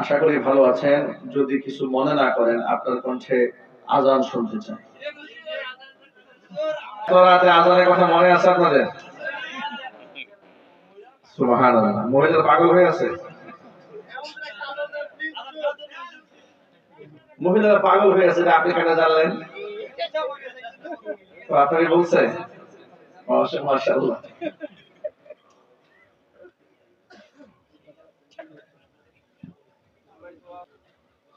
আশা করি ভালো আছেন। যদি কিছু মনে না করেন, আপনার কণ্ঠে আজান শুনতে চাই। আজানের কথা মনে আছে আপনাদের? পাগল হয়ে আছে? মহিলারা পাগল হয়ে আছে আপনি কেন জানলেন? আপনাকে বলছে। মাশাআল্লাহ।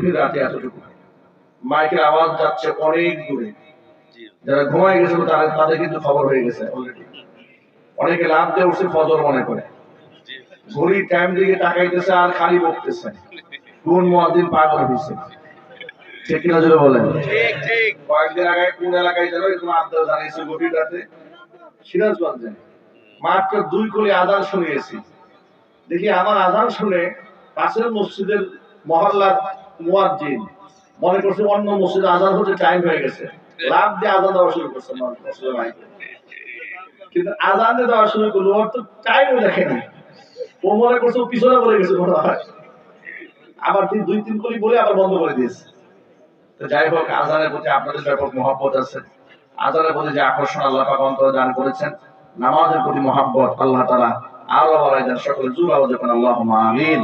গভীর রাতে এতটুকু। মাইকের আওয়াজ যাচ্ছে অনেক দূরে। যারা ঘুমায় গেছিল তারা তাদের কিন্তু খবর হয়ে গেছে অলরেডি অনেকে লাভ দিয়ে উঠছে ফজর মনে করে। ঘড়ির টাইম দিকে তাকাইতেছে আর খালি বকতেছে। কোন মহাদিন পাগল হয়েছে ঠিক কিনা জোরে বলেন? ঠিক ঠিক। কয়েকদিন আগে কোন এলাকায় আবদার জানিয়েছে গভীর রাতে। সিরাজগঞ্জে। মাত্র দুই কোটি আজান শুনিয়েছি। দেখি আমার আজান শুনে পাশের মসজিদের মহল্লার মুয়াজ্জিন। মনে করছে অন্য মসজিদে আজান হতে টাইম হয়ে গেছে। লাভ দিয়ে আজান দেওয়া শুরু করছে মসজিদের কিন্তু আজান দেওয়া শুরু করল, ওর তো টাইমও দেখেনি। ও মনে করছে ও পিছনে বলে গেছে মনে হয়। আবার তিন দুই, তিন কলি বলে আবার বন্ধ করে দিয়েছে। তো যাই হোক, আজানের প্রতি আপনাদের ব্যাপক মহাব্বত আছে। আজানের প্রতি যে আকর্ষণ আল্লাহ পাক অন্তরে দান করেছেন, নামাজের প্রতি মহাব্বত আল্লাহ তাআলা আরও বাড়াই দেন। সকলে জুড় আওয়াজ এখন আল্লাহ আমিন।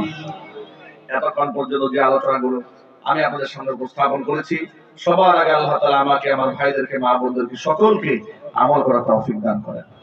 এতক্ষণ পর্যন্ত যে আলোচনাগুলো আমি আপনাদের সামনে উপস্থাপন করেছি, সবার আগে আল্লাহ তালা আমাকে, আমার ভাইদেরকে মা বোনদেরকে সকলকে আমল করার তৌফিক দান করেন।